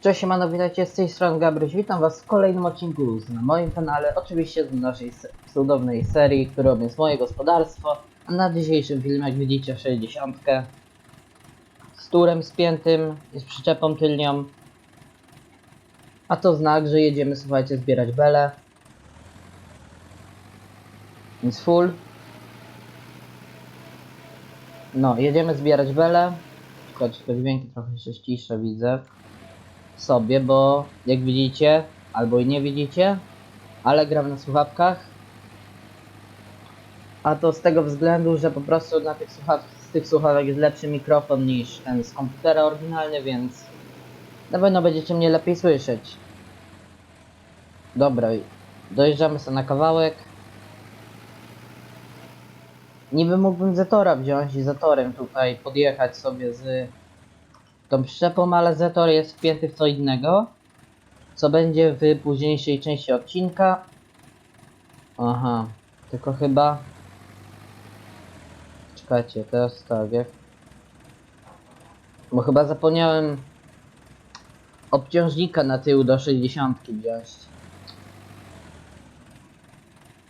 Cześć, siemano, witajcie z tej strony Gabryś. Witam was w kolejnym odcinku na moim kanale, oczywiście z naszej cudownej serii, którą jest moje gospodarstwo. A na dzisiejszym filmie, jak widzicie, 60 z turem spiętym z przyczepą tylnią. A to znak, że jedziemy, słuchajcie, zbierać bele. Więc full. No, jedziemy zbierać bele. Czekajcie, te dźwięki trochę się ściszę, widzę sobie, bo jak widzicie, albo i nie widzicie, ale gram na słuchawkach. A to z tego względu, że po prostu na tych słuchaw z tych słuchawek jest lepszy mikrofon niż ten z komputera oryginalny, więc na pewno będziecie mnie lepiej słyszeć. Dobra, dojeżdżamy sobie na kawałek. Niby mógłbym Zetora wziąć i Zetorem tutaj podjechać sobie z tą przyczepą, ale Zetor jest wpięty w co innego, co będzie w późniejszej części odcinka. Aha, tylko chyba... Czekajcie, teraz tak, jak... Bo chyba zapomniałem obciążnika na tył do 60 wziąć.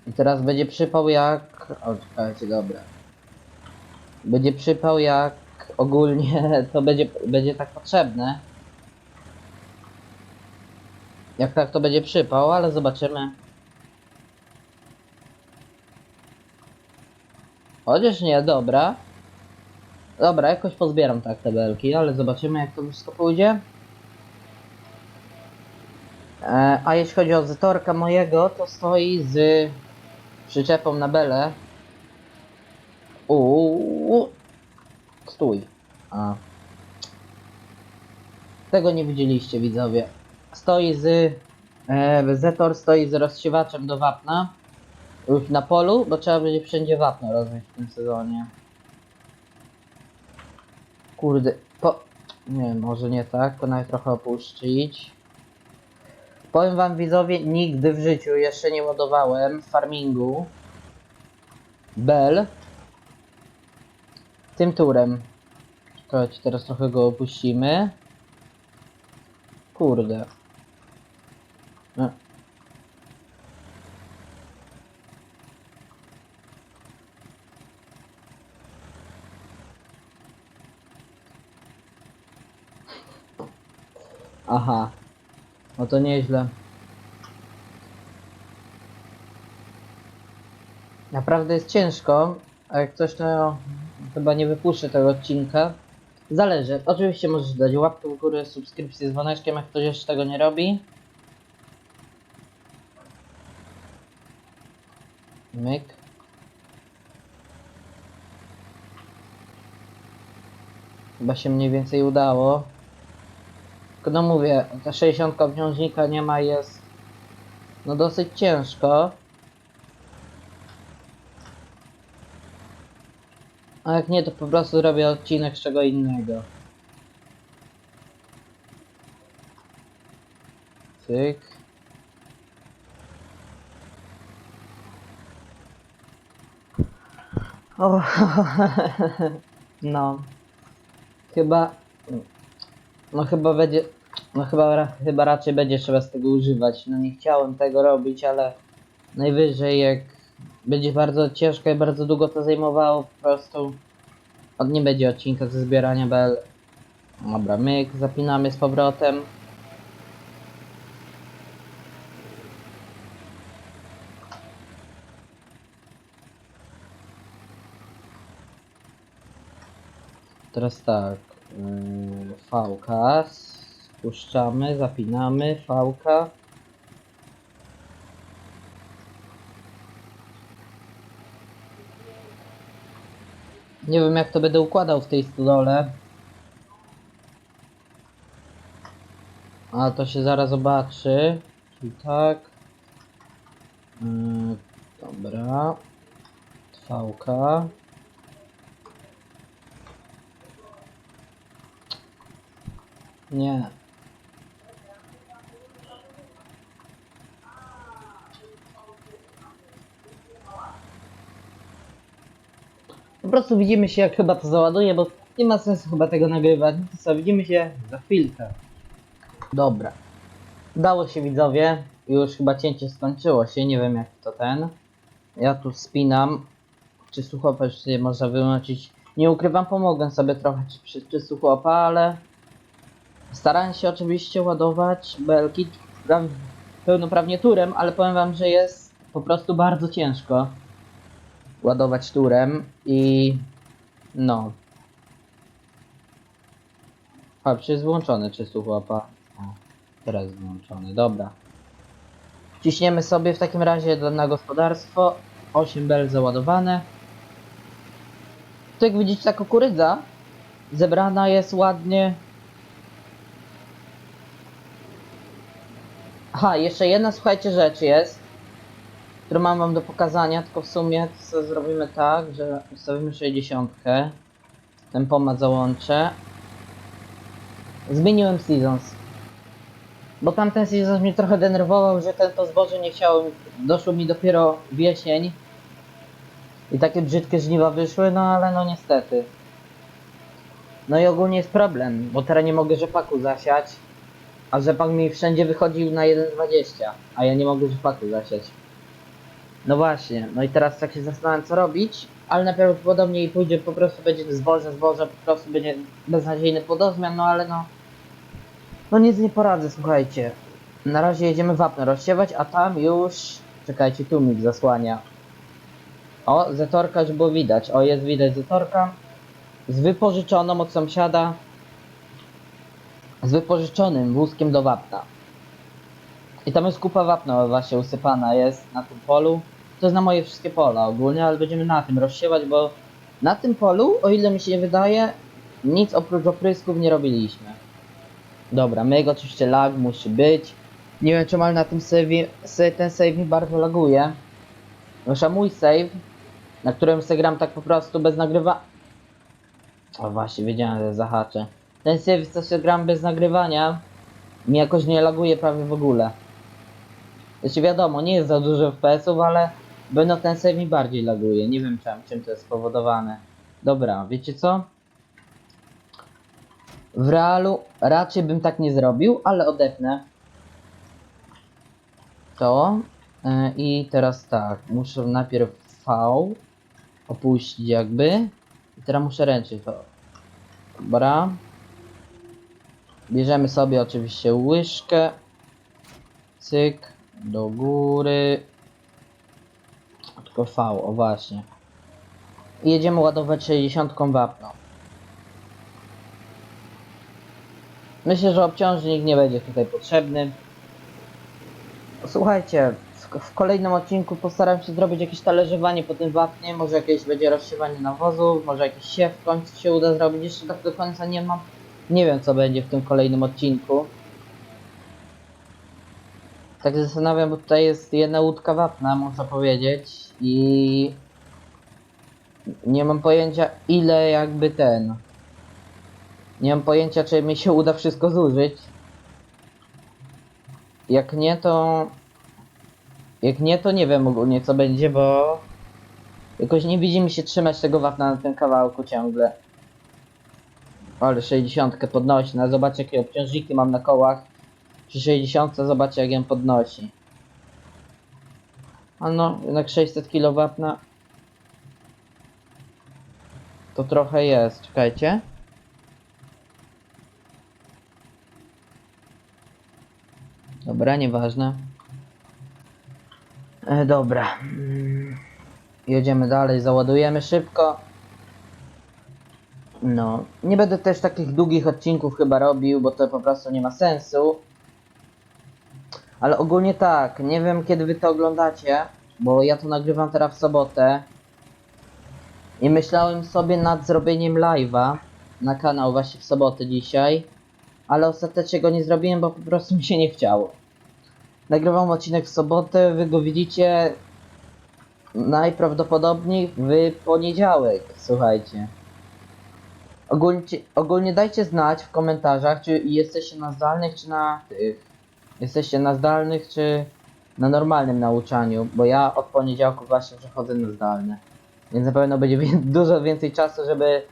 I teraz będzie przypał jak... O, czekajcie, dobra. Będzie przypał jak ogólnie to będzie, będzie tak potrzebne. Jak tak to będzie przypał, ale zobaczymy. Chociaż nie, dobra. Dobra, jakoś pozbieram tak te belki, ale zobaczymy jak to wszystko pójdzie. E, a jeśli chodzi o zetorka mojego, to stoi z przyczepą na belę. Uuu, Stój. A. Tego nie widzieliście widzowie. Stoi z... E, Zetor stoi z rozsiewaczem do wapna. Już na polu, bo trzeba będzie wszędzie wapno rozmieć w tym sezonie. Kurde, po... Nie, może nie tak, to trochę opuścić. Powiem wam widzowie, nigdy w życiu jeszcze nie modowałem farmingu Bell tym turem. Czekajcie, teraz trochę go opuścimy. Kurde. No. Aha. No to nieźle. Naprawdę jest ciężko, a jak ktoś to chyba nie wypuszczę tego odcinka. Zależy. Oczywiście możesz dać łapkę w górę, subskrypcję z dzwoneczkiem, jak ktoś jeszcze tego nie robi. Myk. Chyba się mniej więcej udało. Tylko no mówię, ta 60 obciążnika nie ma, jest no dosyć ciężko. A jak nie, to po prostu robię odcinek z czego innego. Cyk. O, no. Chyba. No chyba będzie. No chyba, chyba raczej będzie trzeba z tego używać. No nie chciałem tego robić, ale najwyżej jak będzie bardzo ciężko i bardzo długo to zajmowało, po prostu od nie będzie odcinka ze zbierania bel. Dobra, myk, zapinamy z powrotem. Teraz tak, yy, fałka, spuszczamy, zapinamy, fałka. Nie wiem jak to będę układał w tej stodole. A to się zaraz zobaczy. Czyli tak. Yy, dobra. Trwałka. Nie. Po prostu widzimy się jak chyba to załaduje, bo nie ma sensu chyba tego nagrywać. No co, widzimy się za chwilkę. Dobra. Udało się widzowie. Już chyba cięcie skończyło się. Nie wiem jak to ten. Ja tu spinam. Czy słuchopa sobie można wyłączyć? Nie ukrywam, pomogłem sobie trochę czy, przy, czy słuchopa, ale starałem się oczywiście ładować belki pra, pełnoprawnie turem, ale powiem wam, że jest po prostu bardzo ciężko ładować turem i no. A, jest włączony, czy słuchapa? O, teraz włączony, dobra. Ciśniemy sobie w takim razie na gospodarstwo. 8 bel załadowane. Tu jak widzicie ta kukurydza zebrana jest ładnie. Aha, jeszcze jedna słuchajcie rzecz jest, którą mam wam do pokazania, tylko w sumie zrobimy tak, że ustawimy 60. Ten pomad załączę. Zmieniłem seasons. Bo tamten season mnie trochę denerwował, że ten to zboże nie chciało. Doszło mi dopiero w jesień. I takie brzydkie żniwa wyszły, no ale no niestety. No i ogólnie jest problem, bo teraz nie mogę rzepaku zasiać. A rzepak mi wszędzie wychodził na 1,20, a ja nie mogę rzepaku zasiać. No właśnie, no i teraz tak się zastanawiam co robić, ale najprawdopodobniej pójdzie po prostu będzie zboże, zboże, po prostu będzie beznadziejny podozmian, no ale no... No nic nie poradzę, słuchajcie. Na razie jedziemy wapno rozsiewać, a tam już... Czekajcie, tu mi zasłania. O, zetorka już było widać. O, jest widać zetorka. Z wypożyczoną od sąsiada. Z wypożyczonym wózkiem do wapna. I tam jest kupa wapna właśnie usypana jest na tym polu. To jest na moje wszystkie pola ogólnie, ale będziemy na tym rozsiewać, bo na tym polu, o ile mi się wydaje, nic oprócz oprysków nie robiliśmy. Dobra, myk oczywiście lag musi być. Nie wiem czemu ale na tym save'ie, se- ten save mi bardzo laguje. Zwłaszcza mój save, na którym se gram tak po prostu bez nagrywa... O właśnie, wiedziałem, że zahaczę. Ten save, co się gram bez nagrywania, mi jakoś nie laguje prawie w ogóle. Znaczy wiadomo, nie jest za dużo FPS-ów, ale będą ten mi bardziej laguje. Nie wiem czym, czym to jest spowodowane. Dobra, wiecie co? W realu raczej bym tak nie zrobił, ale odepnę to. E, I teraz tak, muszę najpierw V opuścić jakby. I teraz muszę ręczyć to. Dobra. Bierzemy sobie oczywiście łyżkę. Cyk. Do góry. Tylko V, o właśnie. I jedziemy ładować 60 wapno. Myślę, że obciążnik nie będzie tutaj potrzebny. Słuchajcie, w, kolejnym odcinku postaram się zrobić jakieś talerzowanie po tym wapnie, może jakieś będzie rozsiewanie nawozu, może jakiś siew w końcu się uda zrobić, jeszcze tak do końca nie mam. Nie wiem co będzie w tym kolejnym odcinku. Tak się zastanawiam, bo tutaj jest jedna łódka wapna, muszę powiedzieć i nie mam pojęcia ile jakby ten. Nie mam pojęcia czy mi się uda wszystko zużyć. Jak nie, to... Jak nie, to nie wiem ogólnie co będzie, bo... Jakoś nie widzi mi się trzymać tego wapna na tym kawałku ciągle. Ale 60 podnosi, no zobaczcie jakie obciążniki mam na kołach. Przy 60 zobaczcie jak ją podnosi. A no, jednak 600 kg wapna. To trochę jest, czekajcie. Dobra, nieważne. E, dobra. Mm, Jedziemy dalej, załadujemy szybko. No, nie będę też takich długich odcinków chyba robił, bo to po prostu nie ma sensu. Ale ogólnie tak, nie wiem kiedy wy to oglądacie, bo ja to nagrywam teraz w sobotę. I myślałem sobie nad zrobieniem live'a na kanał właśnie w sobotę dzisiaj. Ale ostatecznie go nie zrobiłem, bo po prostu mi się nie chciało. Nagrywam odcinek w sobotę, wy go widzicie najprawdopodobniej w poniedziałek, słuchajcie. Ogólnie, ogólnie dajcie znać w komentarzach, czy jesteście na zdalnych, czy na tych. Jesteście na zdalnych, czy na normalnym nauczaniu, bo ja od poniedziałku właśnie przechodzę na zdalne. Więc na pewno będzie dużo więcej czasu, żeby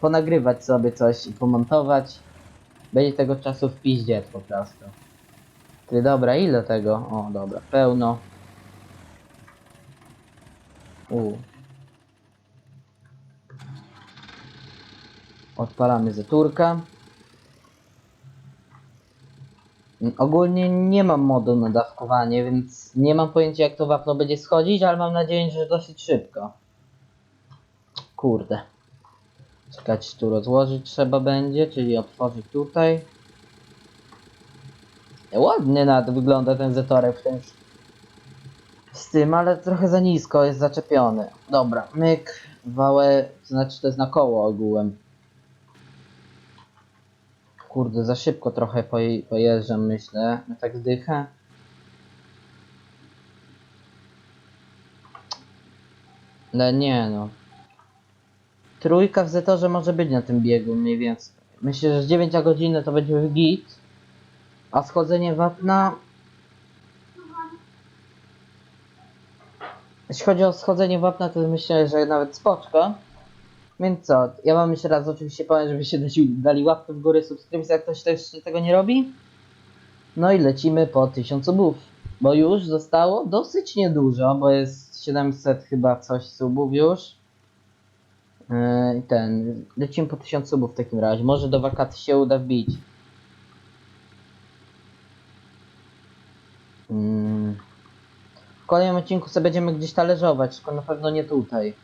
ponagrywać sobie coś i pomontować. Będzie tego czasu w piździe po prostu. Ty dobra, ile tego? O, dobra, pełno. U. Odpalamy zeturka. Mm, Ogólnie nie mam modu na dawkowanie, więc nie mam pojęcia jak to wapno będzie schodzić, ale mam nadzieję, że dosyć szybko. Kurde. Czekać tu rozłożyć trzeba będzie, czyli otworzyć tutaj. Ładnie nawet wygląda ten zetorek w tym z tym, ale trochę za nisko jest zaczepiony. Dobra, myk, wałę, to znaczy to jest na koło ogółem. Kurde, za szybko trochę poje, pojeżdżam, myślę. Ja tak zdychę. No nie no. Trójka w Zetorze może być na tym biegu mniej więcej. Myślę, że z 9 godziny to będzie git. A schodzenie wapna... Jeśli chodzi o schodzenie wapna, to myślę, że nawet spoczko. Więc co, ja wam jeszcze raz oczywiście powiem, żebyście dali, łapkę w górę, subskrypcję, jak ktoś też tego nie robi. No i lecimy po 1000 subów. Bo już zostało dosyć niedużo, bo jest 700 chyba coś subów już. Yy, ten, lecimy po 1000 subów w takim razie. Może do wakacji się uda wbić. Mm. W kolejnym odcinku sobie będziemy gdzieś talerzować, tylko na pewno nie tutaj.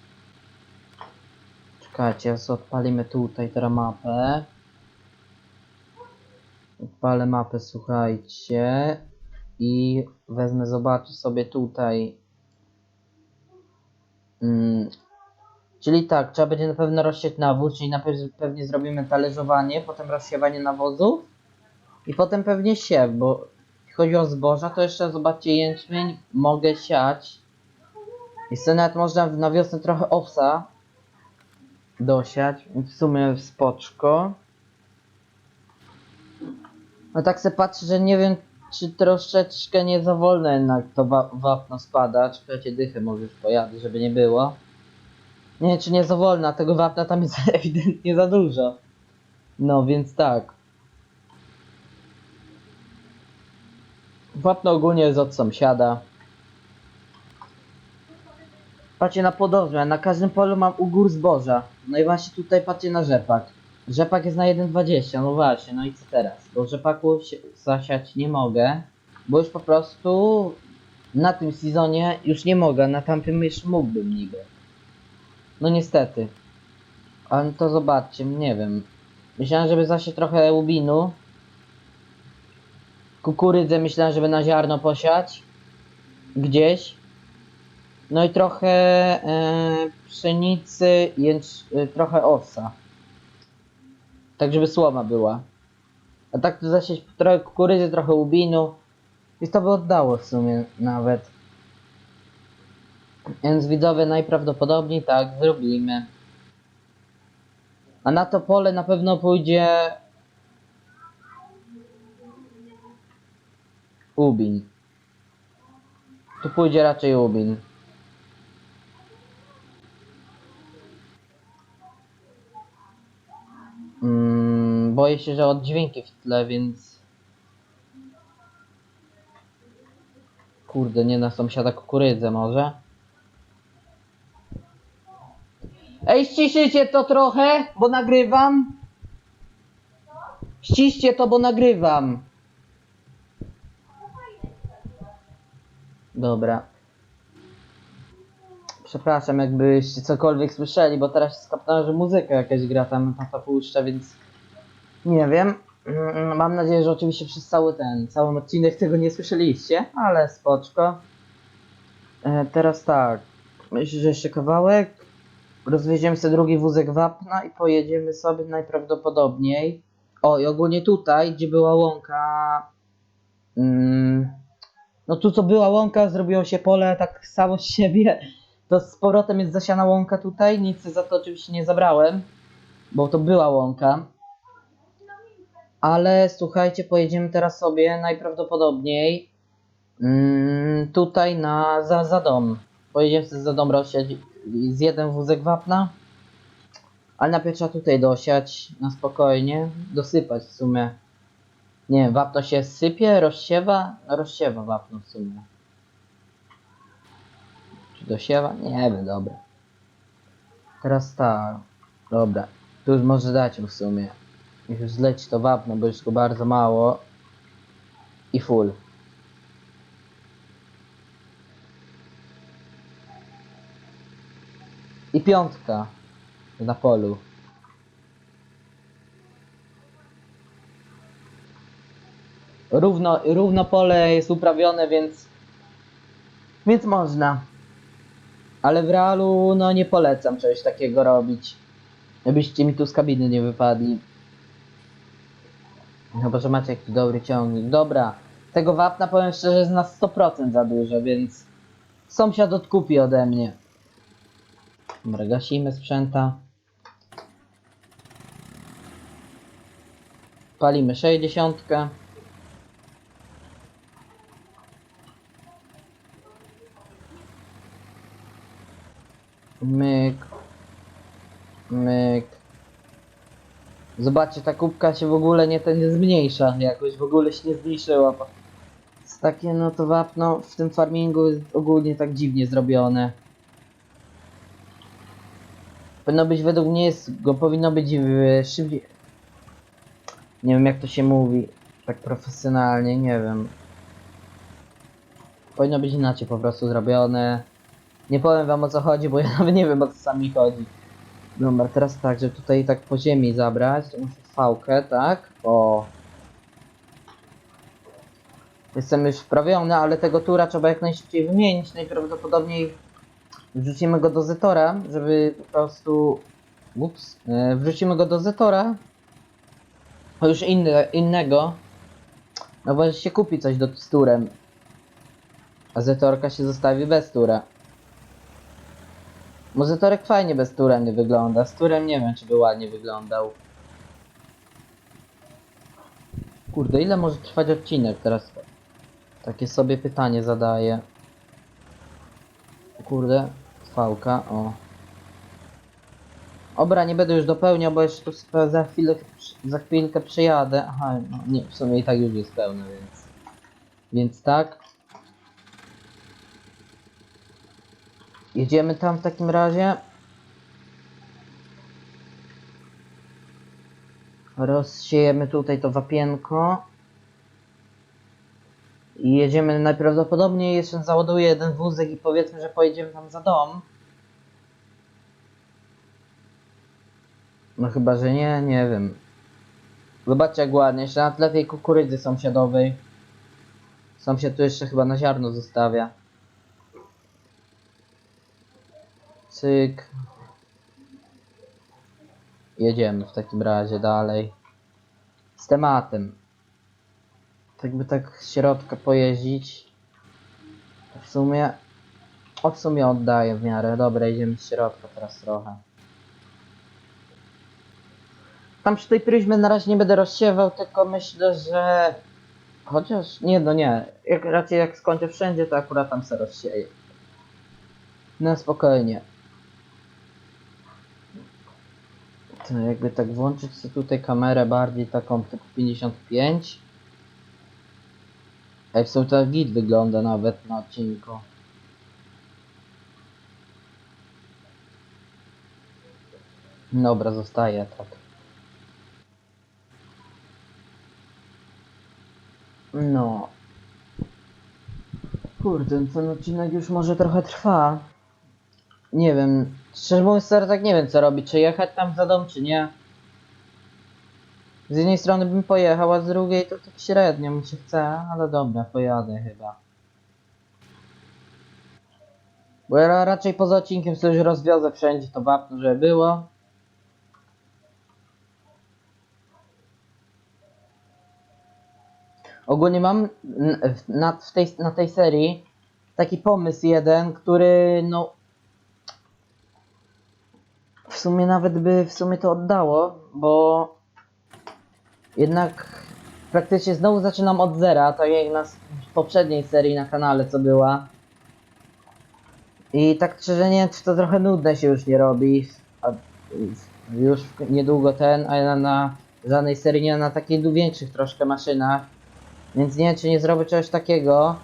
Czekajcie, odpalimy tutaj teraz mapę. Odpalę mapę, słuchajcie. I wezmę, zobaczę sobie tutaj. Mm. Czyli tak, trzeba będzie na pewno rozsiać nawóz, czyli najpierw pewnie zrobimy talerzowanie, potem rozsiewanie nawozów i potem pewnie siew, bo jeśli chodzi o zboża, to jeszcze zobaczcie jęczmień mogę siać. I sobie nawet można na wiosnę trochę owsa dosiać, w sumie spoczko. No tak se patrzę, że nie wiem, czy troszeczkę nie za wolno jednak to wa wapno spada. Czekajcie, dychę może już pojadę, żeby nie było. Nie czy nie za wolno, a tego wapna tam jest ewidentnie za dużo. No, więc tak. Wapno ogólnie jest od sąsiada. Patrzcie na podorze, na każdym polu mam u gór zboża. No i właśnie tutaj patrzcie na rzepak. Rzepak jest na 1,20, no właśnie, no i co teraz? Bo rzepaku zasiać nie mogę, bo już po prostu na tym sezonie już nie mogę, na tamtym już mógłbym niby. No niestety. Ale to zobaczcie, nie wiem. Myślałem, żeby zasiać trochę łubinu. Kukurydzę myślałem, żeby na ziarno posiać. Gdzieś. No i trochę e, pszenicy, jęcz, e, trochę owsa. Tak, żeby słoma była. A tak to zasieć trochę kukurydzy, trochę łubinu. I to by oddało w sumie nawet. Więc widzowie najprawdopodobniej tak zrobimy. A na to pole na pewno pójdzie Ubin. Tu pójdzie raczej Ubin. Boję się, że oddźwięki w tle, więc... Kurde, nie na sąsiada kukurydzę może. Ej, ściszycie to trochę, bo nagrywam. Ściście to, bo nagrywam. Dobra. Przepraszam, jakbyście cokolwiek słyszeli, bo teraz się skapnąłem, że muzyka jakaś gra tam na to puszcza, więc nie wiem. Mm, Mam nadzieję, że oczywiście przez cały ten, cały odcinek tego nie słyszeliście, ale spoczko. E, teraz tak, myślę, że jeszcze kawałek. Rozwieziemy sobie drugi wózek wapna i pojedziemy sobie najprawdopodobniej. O, i ogólnie tutaj, gdzie była łąka. Mm, no tu co była łąka, zrobiło się pole tak samo z siebie. To z powrotem jest zasiana łąka tutaj. Nic za to oczywiście nie zabrałem, bo to była łąka. Ale słuchajcie, pojedziemy teraz sobie najprawdopodobniej mm, tutaj na za, za dom. Pojedziemy sobie za dom rozsiać z jeden wózek wapna. Ale najpierw trzeba tutaj dosiać na spokojnie, dosypać w sumie. Nie wiem, wapno się sypie, rozsiewa? Rozsiewa wapno w sumie. Czy dosiewa? Nie wiem, dobra. Teraz tak. Dobra. Tu już może dać w sumie. Już zleci to wapno, bo już go bardzo mało. I full. I piątka. Na polu. Równo, równo pole jest uprawione, więc... Więc można. Ale w realu, no nie polecam czegoś takiego robić. Żebyście mi tu z kabiny nie wypadli. Chyba, że macie jakiś dobry ciągnik. Dobra. Tego wapna powiem szczerze jest na 100% za dużo, więc... Sąsiad odkupi ode mnie. Dobra, gasimy sprzęta. Palimy 60. Myk. Myk. Zobaczcie, ta kubka się w ogóle nie, nie zmniejsza. Jakoś w ogóle się nie zmniejszyła. takie, no to wapno w tym farmingu jest ogólnie tak dziwnie zrobione. Powinno być, według mnie jest, go powinno być e, szybciej. Nie wiem jak to się mówi. Tak profesjonalnie, nie wiem. Powinno być inaczej po prostu zrobione. Nie powiem wam o co chodzi, bo ja nawet nie wiem o co sami chodzi. Dobra, teraz tak, żeby tutaj tak po ziemi zabrać, to muszę fałkę, tak? O. Jestem już wprawiony, ale tego tura trzeba jak najszybciej wymienić. Najprawdopodobniej wrzucimy go do Zetora, żeby po prostu... Ups. E, wrzucimy go do Zetora. O już inny, innego. No bo się kupi coś do, z turem. A Zetorka się zostawi bez tura. Może Torek fajnie bez tura nie wygląda. Z turem nie wiem, czy by ładnie wyglądał. Kurde, ile może trwać odcinek teraz? Takie sobie pytanie zadaję. Kurde, fałka, o. Obra, nie będę już dopełniał, bo jeszcze za chwilę, za chwilkę przyjadę. Aha, no nie, w sumie i tak już jest pełne, więc... Więc tak. Jedziemy tam w takim razie. Rozsiejemy tutaj to wapienko. I jedziemy najprawdopodobniej jeszcze załaduję jeden wózek i powiedzmy, że pojedziemy tam za dom. No chyba, że nie, nie wiem. Zobaczcie jak ładnie, jeszcze na tle tej kukurydzy sąsiadowej. Sąsiad tu jeszcze chyba na ziarno zostawia. Cyk. Jedziemy w takim razie dalej. Z tematem. Tak by tak z środka pojeździć. W sumie... O w sumie oddaję w miarę. Dobra, idziemy z środka teraz trochę. Tam przy tej pryzmie na razie nie będę rozsiewał, tylko myślę, że... Chociaż... Nie, no nie. Jak, raczej jak skończę wszędzie, to akurat tam se rozsieję. No spokojnie. To jakby tak włączyć sobie tutaj kamerę bardziej taką typu 55. Ej, w sumie to git wygląda nawet na odcinku. Dobra, zostaje tak. No. Kurde, ten odcinek już może trochę trwa. Nie wiem. Szczerze mówiąc, teraz tak nie wiem co robić. Czy jechać tam za dom, czy nie. Z jednej strony bym pojechał, a z drugiej to tak średnio mi się chce, ale dobra, pojadę chyba. Bo ja ra- raczej poza odcinkiem sobie już rozwiozę wszędzie to wapno, żeby było. Ogólnie mam na, w tej, na tej serii taki pomysł jeden, który no w sumie nawet by w sumie to oddało, bo jednak praktycznie znowu zaczynam od zera, tak jak na poprzedniej serii na kanale co była. I tak szczerze nie czy to trochę nudne się już nie robi. A, już niedługo ten, ale na, na żadnej serii nie na takich większych troszkę maszynach. Więc nie wiem, czy nie zrobię czegoś takiego.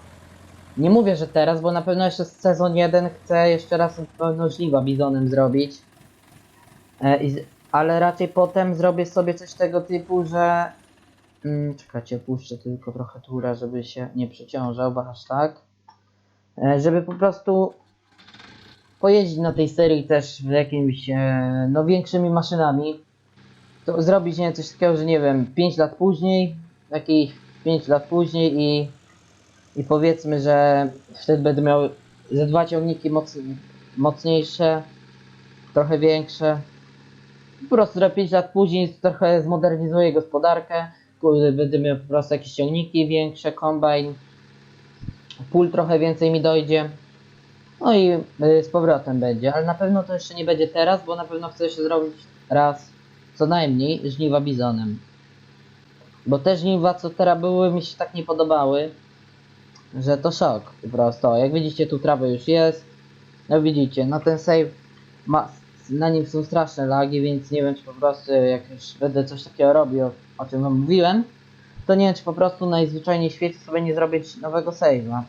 Nie mówię, że teraz, bo na pewno jeszcze sezon 1 chcę jeszcze raz na pewno żniwa bizonem zrobić. E, ale raczej potem zrobię sobie coś tego typu, że... Mm, czekajcie, puszczę tylko trochę tura, żeby się nie przeciążał, bo aż tak. E, żeby po prostu pojeździć na tej serii też w jakimś, e, no większymi maszynami. To zrobić nie coś takiego, że nie wiem, 5 lat później, jakieś 5 lat później i, i powiedzmy, że wtedy będę miał ze dwa ciągniki moc, mocniejsze, trochę większe. Po prostu za 5 lat później trochę zmodernizuję gospodarkę, będę miał po prostu jakieś ciągniki większe, kombajn, pól trochę więcej mi dojdzie. No i y, z powrotem będzie, ale na pewno to jeszcze nie będzie teraz, bo na pewno chcę się zrobić raz, co najmniej, żniwa bizonem. Bo te żniwa, co teraz były, mi się tak nie podobały, że to szok po prostu. Jak widzicie, tu trawa już jest. No widzicie, no ten save, ma, na nim są straszne lagi, więc nie wiem, czy po prostu jak już będę coś takiego robił, o czym wam mówiłem, to nie wiem, czy po prostu najzwyczajniej w świecie sobie nie zrobić nowego save'a.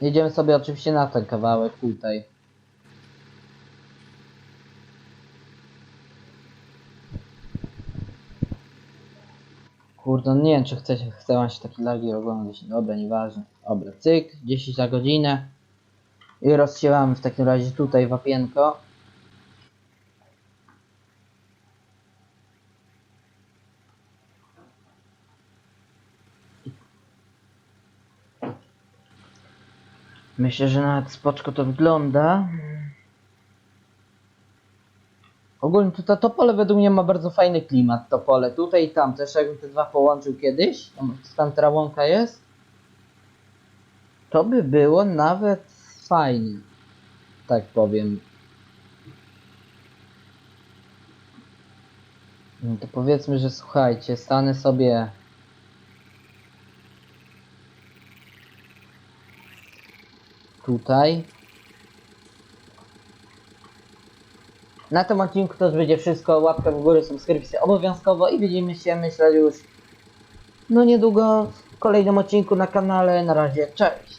Jedziemy sobie oczywiście na ten kawałek tutaj. Kurde, no nie wiem czy chcę, chcę właśnie takie lagi oglądać. Dobra, nieważne. Dobra, cyk, 10 za godzinę. I rozsiewamy w takim razie tutaj wapienko. Myślę, że nawet spoczko to wygląda. Ogólnie to, to, to pole według mnie ma bardzo fajny klimat, to pole. Tutaj i tam, też jakbym te dwa połączył kiedyś, tam, tam ta łąka jest, to by było nawet fajnie, tak powiem. No to powiedzmy, że słuchajcie, stanę sobie tutaj. Na tym odcinku to już będzie wszystko. Łapka w górę, subskrypcja obowiązkowo i widzimy się, myślę już no niedługo w kolejnym odcinku na kanale. Na razie, cześć!